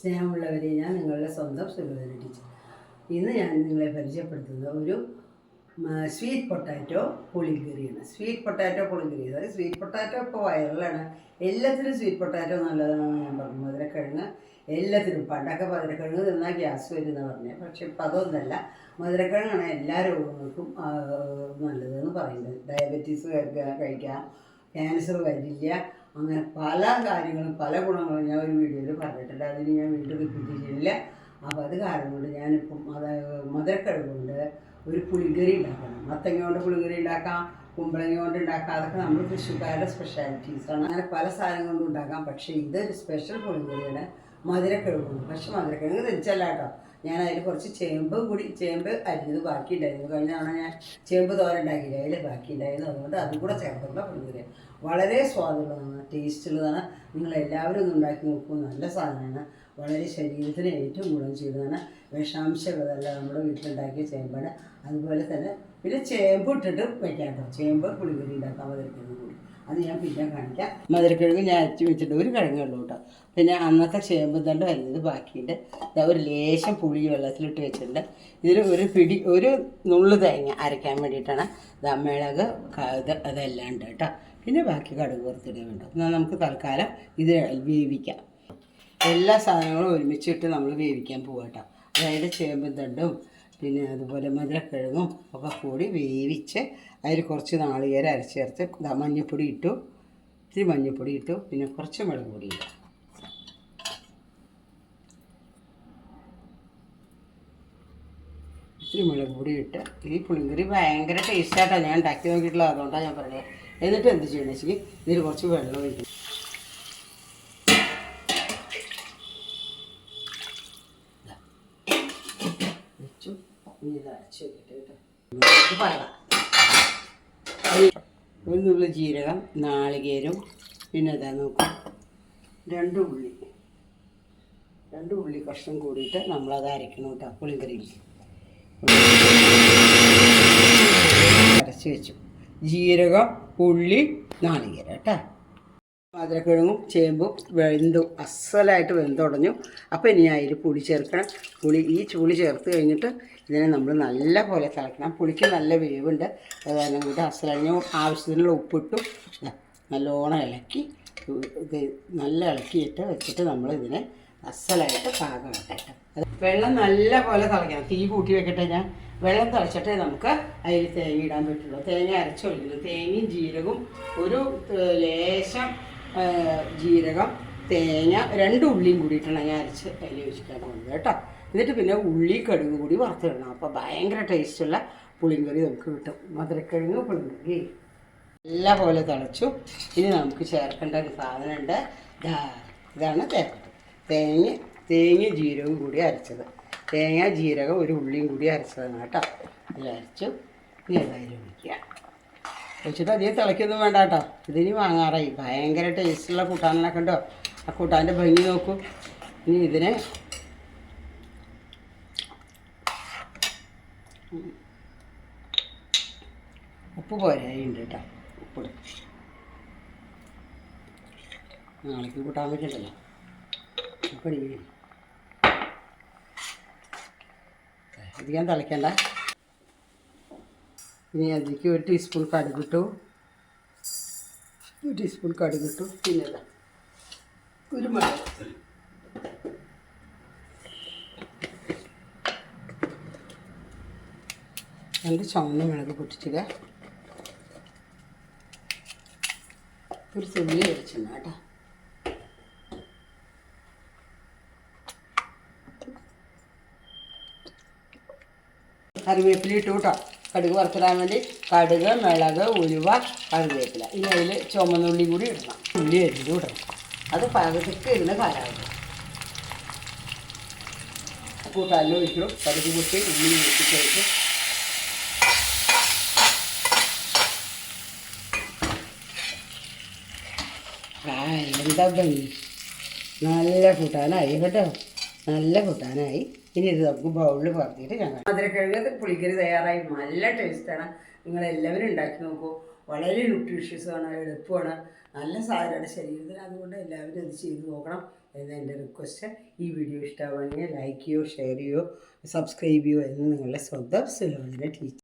സ്നേഹമുള്ളവരെ ഞാൻ നിങ്ങളുടെ സ്വന്തം സുലോചന ടീച്ചർ. ഇന്ന് ഞാൻ നിങ്ങളെ പരിചയപ്പെടുത്തുന്നത് ഒരു സ്വീറ്റ് പൊട്ടാറ്റോ പുളിങ്കറിയാണ്. സ്വീറ്റ് പൊട്ടാറ്റോ പുളിങ്കറി. അതായത് സ്വീറ്റ് പൊട്ടാറ്റോ ഇപ്പോൾ വൈറലാണ് എല്ലാത്തിനും സ്വീറ്റ് പൊട്ടാറ്റോ നല്ലതാണെന്ന് ഞാൻ പറഞ്ഞു മധുരക്കിഴങ്ങ് എല്ലാത്തിനും പണ്ടൊക്കെ മധുരക്കിഴങ്ങ് തിന്നാൽ ഗ്യാസ് വരുമെന്ന് പറഞ്ഞത് പക്ഷെ ഇപ്പം അതൊന്നല്ല. മധുരക്കിഴങ്ങാണ് എല്ലാ രോഗങ്ങൾക്കും നല്ലതെന്ന് പറയുന്നത്. ഡയബറ്റീസ് കഴിക്കാം. ക്യാൻസർ വരില്ല. അങ്ങനെ പല കാര്യങ്ങളും പല ഗുണങ്ങളും ഞാൻ ഒരു വീഡിയോയിൽ പറഞ്ഞിട്ടുണ്ട്. അതിന് ഞാൻ വീണ്ടും റിപ്പീറ്റ് ചെയ്യുന്നില്ല. അപ്പോൾ അത് കാരണം കൊണ്ട് ഞാനിപ്പം അത് മധുരക്കിഴങ്ങ് കൊണ്ട് ഒരു പുളിങ്കറി ഉണ്ടാക്കണം. മത്തങ്ങ കൊണ്ട് പുളിങ്കറി ഉണ്ടാക്കാം കുമ്പളങ്ങ കൊണ്ട് ഉണ്ടാക്കാം. അതൊക്കെ നമ്മൾ കൃഷിക്കാരുടെ സ്പെഷ്യാലിറ്റീസാണ് അങ്ങനെ പല സാധനം കൊണ്ടും ഉണ്ടാക്കാം. പക്ഷേ ഇതൊരു സ്പെഷ്യൽ പുളിങ്കറിയാണ് മധുരക്കിഴവ് കൊണ്ട്. പക്ഷേ മധുരക്കിഴങ്ങ് തിരിച്ചല്ല കേട്ടോ. ഞാൻ അതിൽ കുറച്ച് ചേമ്പ് കൂടി ചേമ്പ് അരിഞ്ഞത് ബാക്കി ഉണ്ടായിരുന്നു കഴിഞ്ഞ തവണ ഞാൻ ചേമ്പ് തോര ഉണ്ടാക്കിയില്ല. അതിൽ ബാക്കി ഉണ്ടായിരുന്നു അതുകൊണ്ട് അതും കൂടെ ചേർത്തുള്ള പുളിങ്കറി വളരെ സ്വാദുള്ളതാണ് ടേസ്റ്റുള്ളതാണ്. നിങ്ങൾ എല്ലാവരും ഉണ്ടാക്കി നോക്കൂ. നല്ല സാധനമാണ്. വളരെ ശരീരത്തിന് ഏറ്റവും ഗുണം ചെയ്തതാണ്. വിഷാംശങ്ങളല്ല നമ്മുടെ വീട്ടിലുണ്ടാക്കിയ ചേമ്പാണ്. അതുപോലെ തന്നെ പിന്നെ ചേമ്പ് ഇട്ടിട്ട് വെക്കാം ചേമ്പ് പുളിപ്പൊരി ഉണ്ടാക്കാൻ മധുരക്കിഴങ്ങ് കൂടി. അത് ഞാൻ പിന്നെ കാണിക്കാം. മധുരക്കിഴങ്ങ് ഞാൻ അരച്ച് വെച്ചിട്ട് ഒരു കിഴങ്ങേ ഉള്ളൂ കേട്ടോ. പിന്നെ അന്നത്തെ ചേമ്പ് തണ്ട് വരുന്നത് ബാക്കിയുണ്ട്. ഒരു ലേശം പുളി വെള്ളത്തിലിട്ട് വെച്ചിട്ടുണ്ട്. ഇതിൽ ഒരു പിടി ഒരു നുള്ളു തേങ്ങ അരയ്ക്കാൻ വേണ്ടിയിട്ടാണ്. ദാ മിളക് ക- ഇത് അതെല്ലാം ഉണ്ട് കേട്ടോ. പിന്നെ ബാക്കി കടുക് വറുത്തിടുന്നുണ്ട് എന്നാൽ നമുക്ക് തൽക്കാലം ഇത് വേവിക്കാം. എല്ലാ സാധനങ്ങളും ഒരുമിച്ചിട്ട് നമ്മൾ വേവിക്കാൻ പോകട്ടോ കേട്ടോ. അതായത് ചേമ്പും തണ്ടും പിന്നെ അതുപോലെ മധുരക്കിഴങ്ങും ഒക്കെ കൂടി വേവിച്ച് അതിൽ കുറച്ച് നാളികേരം അരച്ചേർത്ത് മഞ്ഞൾപ്പൊടി ഇട്ടു. ഇത്തിരി മഞ്ഞൾപ്പൊടി ഇട്ടു. പിന്നെ കുറച്ച് മുളക് പൊടി ഇട്ടു ഇത്തിരി മുളക് പൊടി ഇട്ട്. ഈ പുളിങ്കറി ഭയങ്കര ടേസ്റ്റായിട്ടാണ് ഞാൻ ഉണ്ടാക്കി നോക്കിയിട്ടുള്ളത്. അതുകൊണ്ടാണ് ഞാൻ പറഞ്ഞത്. എന്നിട്ട് എന്ത് ചെയ്യണമെന്ന് വെച്ചാൽ ഇതിൽ കുറച്ച് വെള്ളം ഒഴിക്കും ഒരു നുള്ളി ജീരകം നാളികേരം പിന്നെ ഇതാ നോക്കാം. രണ്ട് ഉള്ളി. രണ്ട് ഉള്ളി കഷ്ണം കൂടിയിട്ട് നമ്മളത് അരയ്ക്കണം കേട്ടോ പുളിങ്കറിയിൽ. അരച്ച് വെച്ചു. ജീരകം ഉള്ളി നാളികേരം കേട്ടോ? മധുരക്കിഴങ്ങും ചേമ്പും വെന്തു അസലായിട്ട് വെന്തുടഞ്ഞു അപ്പോൾ ഇനി അതിൽ പുളി ചേർക്കണം. പുളി ഈ ചുളി ചേർത്ത് കഴിഞ്ഞിട്ട് ഇതിനെ നമ്മൾ നല്ല പോലെ തിളക്കണം. പുളിക്ക് നല്ല വേവുണ്ട്. അതെല്ലാം കൂടി അസലഞ്ഞ ആവശ്യത്തിനുള്ള ഉപ്പിട്ടു. നല്ലോണം ഇളക്കി ഇത് നല്ല ഇളക്കിയിട്ട് വെച്ചിട്ട് നമ്മൾ ഇതിനെ അസലായിട്ട് പാകം കേട്ടോ വെള്ളം നല്ല പോലെ തിളയ്ക്കണം. തീ കൂട്ടി വെക്കട്ടെ ഞാൻ. വെള്ളം തിളച്ചിട്ടേ നമുക്ക് അതിൽ തേങ്ങ ഇടാൻ പറ്റുള്ളൂ. തേങ്ങ അരച്ചൊഴിക്കുന്നു. തേങ്ങയും ജീരകവും ഒരു ലേശം ജീരകം തേങ്ങ രണ്ട് ഉള്ളിയും കൂടിയിട്ടാണ് ഞാൻ അരച്ച് അതിൽ ഒഴിച്ചിട്ടാൻ പോകുന്നത് കേട്ടോ. എന്നിട്ട് പിന്നെ ഉള്ളി കടുക് കൂടി വറുത്തിടണം. അപ്പോൾ ഭയങ്കര ടേസ്റ്റുള്ള പുളിങ്കറി നമുക്ക് കിട്ടും. മധുരക്കിഴങ്ങ് പുളിങ്കറി. നല്ല പോലെ തിളച്ചു. ഇനി നമുക്ക് ചേർക്കേണ്ട ഒരു സാധനമുണ്ട്. ഇതാണ് തേങ്ങ. തേങ്ങ തേങ്ങ ജീരകവും കൂടി അരച്ചത്. തേങ്ങ ജീരകം ഒരു ഉള്ളിയും കൂടി അരച്ചതാണ് കേട്ടോ. ഇതിൽ അരച്ചു ഇനി ഏതായാലും ഒഴിക്കുക. ഒഴിച്ചിട്ട് അധികം തിളയ്ക്കൊന്നും വേണ്ട കേട്ടോ. ഇതിനി വാങ്ങാറായി. ഭയങ്കര ടേസ്റ്റുള്ള കൂട്ടാനൊക്കെ ഉണ്ടോ ആ കൂട്ടാന്റെ ഭംഗി നോക്കൂ. ഇനി ഇതിനെ ഉപ്പ് പോരായുണ്ട് കേട്ടോ. ഉപ്പിടും നാളേക്ക് കൂട്ടാൻ പറ്റില്ലല്ലോ. ഉപ്പടി അധികം തിളയ്ക്കണ്ട ഇനി അതിലേക്ക് ഒരു ടീസ്പൂൺ കടുക് ഇട്ടു. ഒരു ടീസ്പൂൺ കടുക് ഇട്ടു. പിന്നെ കുരുമുളക് രണ്ട് ചുവന്ന മുളക് പൊട്ടിച്ചിട. ഒരു തുള്ളി വെളിച്ചെണ്ണ കേട്ടോ. കറിവേപ്പില ഇട്ടു കേട്ടോ. കടുക് വറുത്തിടാൻ വേണ്ടി കടുക് മിളക് ഉലുവ കറിവേപ്പില. ഇനി അതിൽ ചുമന്നുള്ളി കൂടി ഇടണം. ഉള്ളി അരിഞ്ഞു ഇടണം അത് പാകത്തേക്ക് ഇരുന്ന് കാലാവസ്ഥ കൂട്ടാനും ഒഴിക്കണം കടുക് കൂട്ടി ഉള്ളി ആ എന്താ നല്ല കൂട്ടാനായി കേട്ടോ. നല്ല കൂട്ടാനായി. ഇനി ഇത് നമുക്ക് ബൗളിൽ പറഞ്ഞിട്ട് ഞങ്ങൾ മധുരക്കിഴങ്ങ് പുളിക്കറി തയ്യാറായി. നല്ല ടേസ്റ്റാണ്. നിങ്ങൾ എല്ലാവരും ഉണ്ടാക്കി നോക്കൂ. വളരെ ന്യൂട്രീഷ്യസ് ആണ് എളുപ്പമാണ്. നല്ല സാധനമാണ് ശരീരത്തിന്. അതുകൊണ്ട് എല്ലാവരും ഇത് ചെയ്ത് നോക്കണം എന്ന് എന്റെ റിക്വസ്റ്റ് ഈ വീഡിയോ ഇഷ്ടമാണെങ്കിൽ ലൈക്ക് ചെയ്യോ ഷെയർ ചെയ്യോ സബ്സ്ക്രൈബ് ചെയ്യോ എന്ന് നിങ്ങളുടെ സ്വന്തം സുലോചന ടീച്ചർ